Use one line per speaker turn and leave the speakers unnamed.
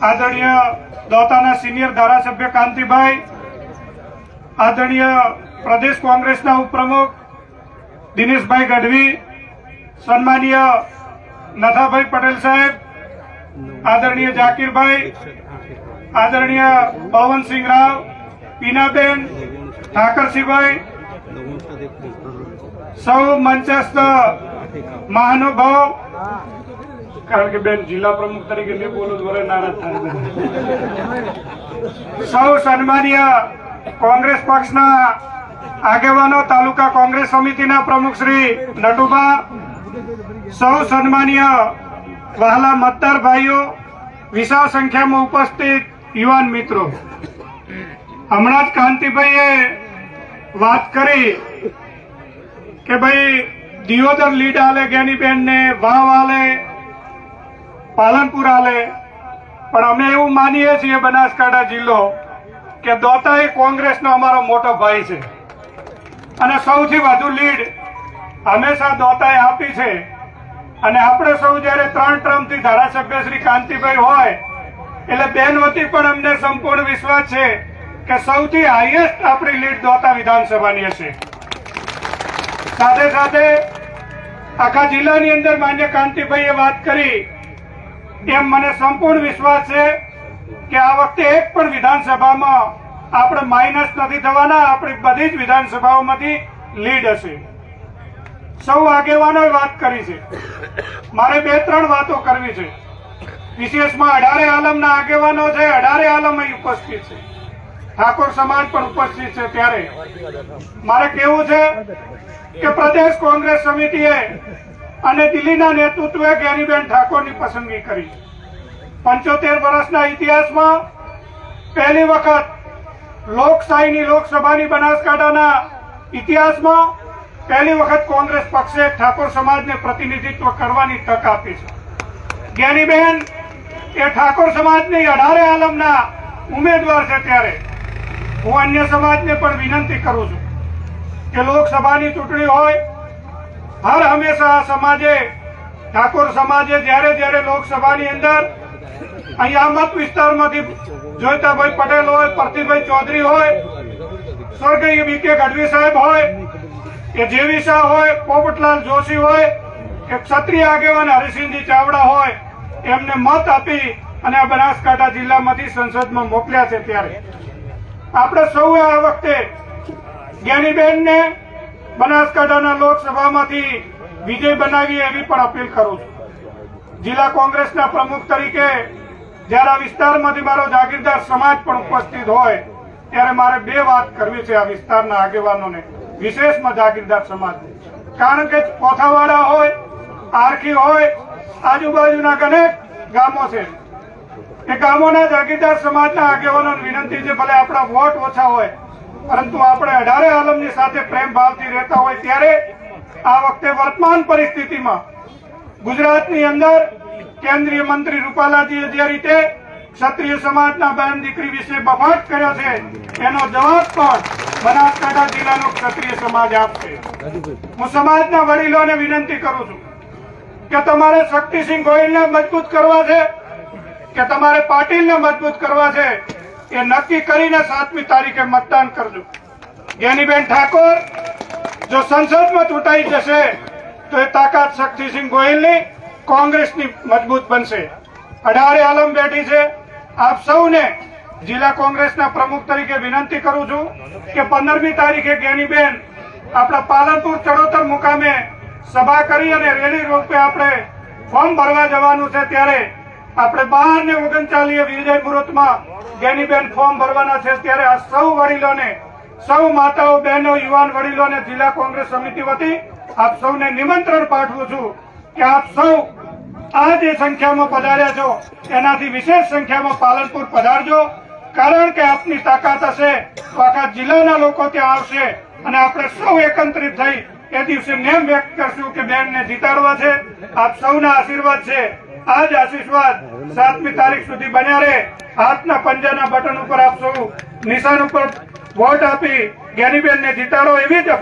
આદરણીય દોતાના સિનિયર ધારાસભ્ય કાંતિભાઈ, આદરણીય પ્રદેશ કોંગ્રેસના ઉપપ્રમુખ દિનેશભાઈ ગઢવી, સન્માનીય નથાભાઈ પટેલ સાહેબ, આદરણીય જાકીરભાઈ, આદરણીય પવનસિંહ રાવ પીનાબેન ઠાકરસિંહભાઈ, સૌ મંચસ્થ મહાનુભાવ કારણ કે બેન, જિલ્લા પ્રમુખ તરીકે નહીં બોલું વરે નારાજ થાય સૌ સન્માનીય કોંગ્રેસ પક્ષના આગેવાનો, તાલુકા કોંગ્રેસ સમિતિના પ્રમુખ શ્રી નટુભા સૌ સન્માનીય વહાલા મતદાર ભાઈઓ, વિશાળ સંખ્યામાં ઉપસ્થિત યુવાન મિત્રો. હમણાં જ કાંતિભાઈએ વાત કરી કે ભાઈ દિયોદર લીડ આલે જ્ઞાનીબેન ને વાહ આલે પાલનપુર આલે પણ અમે એવું માનીએ છીએ બનાસકાંઠા જિલ્લો કે દોતા એ કોંગ્રેસનો અમારો મોટો ભાઈ છે. અને સૌથી વધુ લીડ હંમેશા દોતાએ આપી છે. અને આપણે સૌ જયારે ત્રણ ટર્મથી ધારાસભ્ય શ્રી કાંતિભાઈ હોય, એટલે બેન વતી પણ અમને સંપૂર્ણ વિશ્વાસ છે કે સૌથી હાઈએસ્ટ આપણી લીડ દોતા વિધાનસભાની હશે. સાથે સાથે આખા જિલ્લાની અંદર માન્ય કાંતિભાઈએ વાત કરી એમ મને સંપૂર્ણ વિશ્વાસ છે કે આ વખતે એક પણ વિધાનસભામાં આપણે માઇનસ નથી થવાના, આપણી બધી જ વિધાનસભાઓમાંથી લીડ હશે. સૌ આગેવાનોએ વાત કરી છે. મારે બે, ત્રણ વાતો કરવી છે. વિશેષમાં અઢારે આલમના આગેવાનો છે, અઢારે આલમ અહીં ઉપસ્થિત છે. ઠાકોર સમાજ પણ ઉપસ્થિત છે ત્યારે. મારે કેવું છે કે પ્રદેશ કોંગ્રેસ સમિતિએ અને દિલ્હીના નેતૃત્વે જ્ઞાનીબેન ઠાકોરની પસંદગી કરી. પંચોતેર વર્ષના ઇતિહાસમાં પહેલી વખત લોકશાહીની લોકસભાની બનાસકાંઠાના ઇતિહાસમાં પહેલી વખત કોંગ્રેસ પક્ષે ઠાકોર સમાજને પ્રતિનિધિત્વ કરવાની તક આપી છે. જ્ઞાનીબેન એ ઠાકોર સમાજની અઢારે આલમના ઉમેદવાર છે ત્યારે. હું અન્ય સમાજને પણ વિનંતી કરું છું કે લોકસભાની ચૂંટણી હોય હર હંમેશા સમાજે, ઠાકોર સમાજે જ્યારે જ્યારે લોકસભાની અંદર અહીંયા મત વિસ્તારમાંથી જોઈતાભાઈ પટેલ હોય, પ્રતિભાઈ ચૌધરી હોય, સ્વર્ગીય બી કે ગઢવી સાહેબ હોય, કે જેવી શાહ હોય, પોપટલાલ જોશી હોય, કે ક્ષત્રિય આગેવાન હરિસિંહજી ચાવડા હોય, એમને મત આપી અને આ બનાસકાંઠા જિલ્લામાંથી સંસદમાં મોકલ્યા છે ત્યારે. આપણે સૌએ આ વખતે જ્ઞાનીબેનને બનાસકાંઠાના લોકસભામાંથી વિજય બનાવીએ એવી પણ અપીલ કરું છું. જિલ્લા કોંગ્રેસના પ્રમુખ તરીકે જ્યારે આ વિસ્તારમાંથી મારો જાગીરદાર સમાજ પણ ઉપસ્થિત હોય, ત્યારે મારે બે વાત કરવી છે આ વિસ્તારના આગેવાનોને, વિશેષમાં જાગીરદાર સમાજ. કારણ કે પોથાવાડા હોય, આરખી હોય, આજુબાજુના અનેક ગામો છે. એ ગામોના જાગીરદાર સમાજના આગેવાનોને વિનંતી છે, ભલે આપણા વોટ ઓછા હોય પરંતુ આપણે અઢારે આલમની સાથે પ્રેમ ભાવથી રહેતા હોય ત્યારે આ વખતે વર્તમાન પરિસ્થિતિમાં ગુજરાતની અંદર કેન્દ્રીય મંત્રી રૂપાલાજીએ જે રીતે ક્ષત્રિય સમાજના બહેન દીકરી વિશે બફાટ કર્યો છે, એનો જવાબ પણ બનાસકાંઠા જિલ્લાનો ક્ષત્રિય સમાજ આપશે. હું સમાજના વડીલોને વિનંતી કરું છું કે તમારે શક્તિસિંહ ગોહિલને મજબૂત કરવા છે, કે તમારે પાટીલને મજબૂત કરવા છે એ નક્કી કરીને સાતમી તારીખે મતદાન કરજો. જ્ઞાનીબેન ઠાકોર, જો સંસદમાં ચૂંટાઈ જશે, તો એ તાકાત શક્તિસિંહ ગોહિલની કોંગ્રેસની મજબૂત બનશે. અઢારે આલમ બેઠી છે. આપ સૌને જિલ્લા કોંગ્રેસના પ્રમુખ તરીકે વિનંતી કરું છું કે પંદરમી તારીખે જ્ઞાનીબેન આપણા પાલનપુર ચડોતર મુકામે સભા કરી અને રેલી રૂપે આપણે ફોર્મ ભરવા જવાનું છે ત્યારે આપણે બાર ને ઓગણચાલીએ વિજય મુહૂર્તમાં જ્ઞાનીબેન ફોર્મ ભરવાના છે ત્યારે આ સૌ વડીલોને, સૌ માતાઓ, બહેનો, યુવાન વડીલોને જિલ્લા કોંગ્રેસ સમિતિ વતી આપ સૌને નિમંત્રણ પાઠવું છું કે આપ સૌ આ જે સંખ્યામાં પધાર્યા છો, એનાથી વિશેષ સંખ્યામાં પાલનપુર પધારજો, કારણ કે આપની તાકાત હશે તો આખા જિલ્લાના લોકો ત્યાં આવશે અને આપણે સૌ એકત્રિત થઈ એ દિવસે નેમ વ્યક્ત કરશું કે બેનને જીતાડવા છે, આપ સૌના આશીર્વાદ છે. આ જ આશીર્વાદ સાતમી તારીખ સુધી બન્યા રહે. હાથના પંજાના બટન ઉપર આપશું. નિશાન ઉપર વોટ આપી જ્ઞાનીબેનને જીતાડો એવી જ